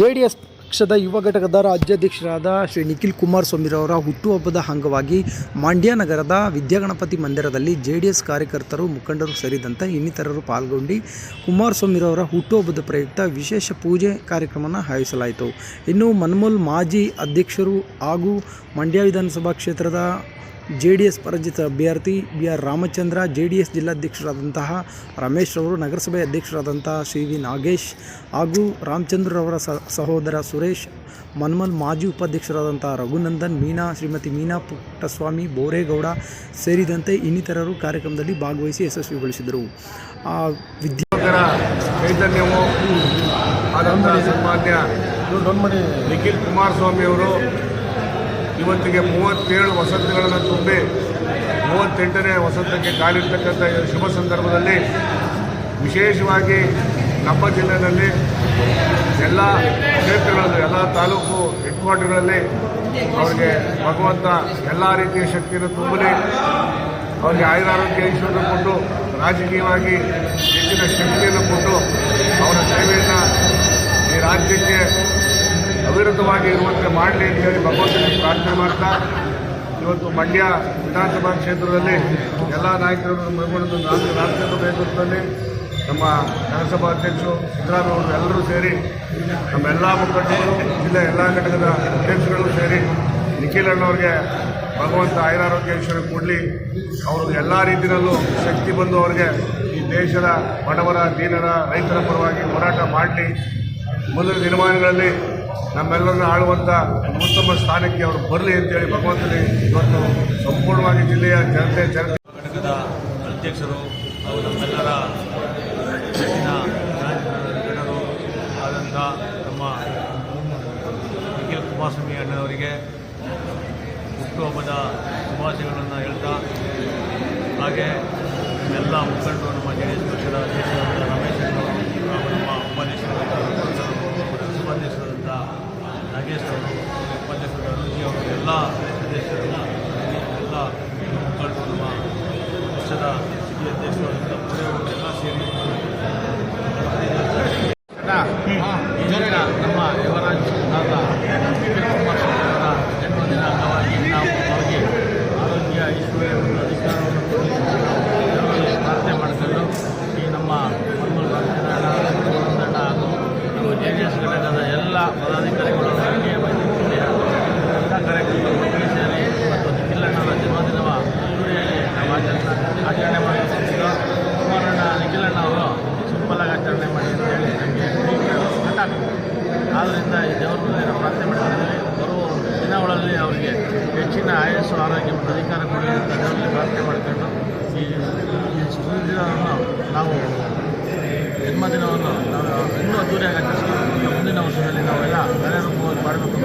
J D S ಪಕ್ಷದ ಯುವ ಘಟಕದ ರಾಜ್ಯಾಧ್ಯಕ್ಷರಾದ ಶ್ರೀ ನಿಖಿಲ್ ಕುಮಾರಸ್ವಾಮಿರವರ ಹುಟ್ಟುಹಬ್ಬದ ಅಂಗವಾಗಿ ಮಂಡ್ಯ ನಗರದ ವಿದ್ಯಾಗಣಪತಿ ಮಂದಿರದಲ್ಲಿ ಜೆ ಡಿ ಎಸ್ ಕಾರ್ಯಕರ್ತರು, ಮುಖಂಡರು ಸೇರಿದಂತೆ ಇನ್ನಿತರರು ಪಾಲ್ಗೊಂಡು ಕುಮಾರಸ್ವಾಮಿರವರ ಹುಟ್ಟುಹಬ್ಬದ ಪ್ರಯುಕ್ತ ವಿಶೇಷ ಪೂಜೆ ಕಾರ್ಯಕ್ರಮವನ್ನು ಆಯೋಜಿಸಲಾಯಿತು. ಇನ್ನು ಮನ್ಮೋಲ್ ಮಾಜಿ ಅಧ್ಯಕ್ಷರು ಹಾಗೂ ಮಂಡ್ಯ ವಿಧಾನಸಭಾ ಕ್ಷೇತ್ರದ ಜೆ ಡಿ ಎಸ್ ಪರಾಜಿತ ಅಭ್ಯರ್ಥಿ B R Ramachandra J D S ಜಿಲ್ಲಾಧ್ಯಕ್ಷರಾದಂತಹ Ramesh ಅವರು ನಗರಸಭೆ ಅಧ್ಯಕ್ಷರಾದಂತಹ ಶ್ರೀ ವಿ ನಾಗೇಶ್ ಹಾಗೂ ರಾಮಚಂದ್ರರವರ ಸಹೋದರ ಸುರೇಶ್, ಮನ್ಮಲ್ ಮಾಜಿ ಉಪಾಧ್ಯಕ್ಷರಾದಂಥ ರಘುನಂದನ್, ಮೀನಾ, ಶ್ರೀಮತಿ ಮೀನಾ ಪುಟ್ಟಸ್ವಾಮಿ, ಬೋರೇಗೌಡ ಸೇರಿದಂತೆ ಇನ್ನಿತರರು ಕಾರ್ಯಕ್ರಮದಲ್ಲಿ ಭಾಗವಹಿಸಿ ಯಶಸ್ವಿಗೊಳಿಸಿದರು. ಆ ವಿದ್ಯಾರ್ಥಿಗಳ ಚೈತನ್ಯವು ನಿಖಿಲ್ ಕುಮಾರಸ್ವಾಮಿ ಅವರು ಇವತ್ತಿಗೆ ಮೂವತ್ತೇಳು ವಸಂತಗಳನ್ನು ತುಂಬಿ ಮೂವತ್ತೆಂಟನೇ ವಸಂತಕ್ಕೆ ಕಾಲಿರ್ತಕ್ಕಂಥ ಶುಭ ಸಂದರ್ಭದಲ್ಲಿ ವಿಶೇಷವಾಗಿ ನಮ್ಮ ಜಿಲ್ಲೆಯಲ್ಲಿ ಎಲ್ಲ ಕ್ಷೇತ್ರಗಳಲ್ಲಿ, ಎಲ್ಲ ತಾಲೂಕು ಹೆಡ್ ಕ್ವಾರ್ಟರ್ಗಳಲ್ಲಿ ಅವರಿಗೆ ಭಗವಂತ ಎಲ್ಲ ರೀತಿಯ ಶಕ್ತಿಯನ್ನು ತುಂಬಲಿ, ಅವರಿಗೆ ಆಯುರಾರೋಗ್ಯ ಐಶ್ವರ್ಯ ಕೊಟ್ಟು, ರಾಜಕೀಯವಾಗಿ ಹೆಚ್ಚಿನ ಶಕ್ತಿಯನ್ನು ಕೊಟ್ಟು ಅವರ ಸೇವೆಯನ್ನು ಈ ರಾಜ್ಯಕ್ಕೆ ಅವಿರತವಾಗಿ ಇರುವಂತೆ ಮಾಡಲಿ ಅಂತ ಹೇಳಿ ಭಗವಂತನಿಗೆ ಪ್ರಾರ್ಥನೆ ಮಾಡ್ತಾ, ಇವತ್ತು ಮಂಡ್ಯ ವಿಧಾನಸಭಾ ಕ್ಷೇತ್ರದಲ್ಲಿ ಎಲ್ಲ ನಾಯಕರನ್ನು ಮೈಗೊಂಡು ನಾಲ್ಕು ರಾಷ್ಟ್ರದ ನೇತೃತ್ವದಲ್ಲಿ ನಮ್ಮ ನಗರಸಭಾ ಅಧ್ಯಕ್ಷರು ಸಿದ್ದರಾಮಯ್ಯ ಎಲ್ಲರೂ ಸೇರಿ ನಮ್ಮೆಲ್ಲ ಮುಖಂಡರು, ಜಿಲ್ಲೆ ಎಲ್ಲ ಘಟಕದ ಅಧ್ಯಕ್ಷಗಳು ಸೇರಿ ನಿಖಿಲ್ ಅಣ್ಣವ್ರಿಗೆ ಭಗವಂತ ಆಯುರಾರೋಗ್ಯ ಕೊಡಲಿ. ಅವರು ಎಲ್ಲ ರೀತಿಯಲ್ಲೂ ಶಕ್ತಿ ಬಂದು ಅವರಿಗೆ ಈ ದೇಶದ ಬಡವರ, ದೀನರ, ರೈತರ ಪರವಾಗಿ ಹೋರಾಟ ಮಾಡಲಿ. ಮುಂದಿನ ದಿನಮಾನಗಳಲ್ಲಿ ನಮ್ಮೆಲ್ಲರನ್ನು ಆಳುವಂಥ ಉತ್ತಮ ಸ್ಥಾನಕ್ಕೆ ಅವರು ಬರಲಿ ಅಂತೇಳಿ ಭಗವಂತನಿ ಇವತ್ತು ಸಂಪೂರ್ಣವಾಗಿ ಜಿಲ್ಲೆಯ ಜನತೆ ಜನತೆ ಘಟಕದ ಅಧ್ಯಕ್ಷರು ಹಾಗೂ ನಮ್ಮೆಲ್ಲರ ಜನರು ಆದಂಥ ನಮ್ಮ ನಿಖಿಲ್ ಕುಮಾರಸ್ವಾಮಿ ಅಣ್ಣನವರಿಗೆ ಹುಟ್ಟುಹಬ್ಬದ ಶುಭಾಶಯಗಳನ್ನು ಹೇಳ್ತಾ, ಹಾಗೆ ಎಲ್ಲ ಮುಖಂಡರು, ನಮ್ಮ ಜೆ ಡಿ ಎಸ್ ಪಕ್ಷದ ಅಧ್ಯಕ್ಷರಾದ ರಮೇಶ್ ಅವರು ಹಾಗೂ ನಮ್ಮ ಉಪಾಧ್ಯಕ್ಷರಾದಂಥ ಉಪಾಧ್ಯಕ್ಷರಾದಂಥ ನಾಗೇಶ್ ಅವರು ಉಪಾಧ್ಯಕ್ಷರಾದ ಅರುಣಜಿ ಅವರು ಎಲ್ಲ ಸದಸ್ಯರು ಎಲ್ಲ ಮುಖಂಡರು ನಮ್ಮ ಪಕ್ಷದ ಸ್ಥಿತಿ ಅಧ್ಯಕ್ಷರಾದಂಥ ಪುರೇ ಅವರು ಎಲ್ಲ ಸೇರಿ ಈ ದಿನ ನಮ್ಮ ಯುವರಾಜ್ ಆದ ನಿಖಿಲ್ ಕುಮಾರಸ್ವಾಮಿ ಅವರ ಜನ್ಮದಿನ ಅಂಗವಾಗಿ ನಾವು ಅವರಿಗೆ ಆರೋಗ್ಯ ಐಶ್ವರ್ಯ ಮತ್ತು ಅಧಿಕಾರವನ್ನು ಕೊಡಲಿ ದೇವರಲ್ಲಿ ಪ್ರಾರ್ಥನೆ ಮಾಡಿಕೊಂಡು ಈ ನಮ್ಮ ಮನ್ಮೂಲ ರಾಮಚಂದ್ರಣ್ಣ ಹಾಗೂ ನಮ್ಮ ಜೆ ಡಿ ಎಸ್ ಘಟಕದ ಎಲ್ಲ ಪದಾಧಿಕಾರಿಗಳು ಎಲ್ಲ ಕಾರ್ಯಕ್ರಮಗಳು ಒಟ್ಟಿಗೆ ಸೇರಿ ಮತ್ತು ನಿಖಿಲಣ್ಣವರ ಜನ್ಮದಿನವ ನಾವು ಆಚರಣೆ ಆಚರಣೆ ಮಾಡಿಕೊಂಡಿದ್ದು ಕುಮಾರಣ್ಣ ನಿಖಿಲಣ್ಣ ಅವರು ಸಿಂಪಲಾಗಿ ಆಚರಣೆ ಮಾಡಿ ಅಂತ ಹೇಳಿ ನನಗೆ ಹಠ ಆದ್ದರಿಂದ ಈ ದೇವರ ಮುಂದೆ ಪ್ರಾರ್ಥನೆ ಮಾಡಿದ್ದೀವಿ ಬರುವ ದಿನಗಳಲ್ಲಿ ಅವರಿಗೆ ಹೆಚ್ಚಿನ ಆಯಸ್ಸು ಆರೋಗ್ಯ ಮತ್ತು ಅಧಿಕಾರ ಕೊಡಲಿ ಅಂತ ದೇವರಲ್ಲಿ ಪ್ರಾರ್ಥನೆ ಮಾಡಿಕೊಂಡು ಈ ಸುದಿನವನ್ನು ನಾವು ಜನ್ಮದಿನವನ್ನು ನಾವು ಇನ್ನೂ ಅದ್ದೂರಿಯಾಗಿ ವರ್ಷದಲ್ಲಿ ನಾವೆಲ್ಲ ಕಾರ್ಯರೂಪವಾಗಿ ಮಾಡಬೇಕು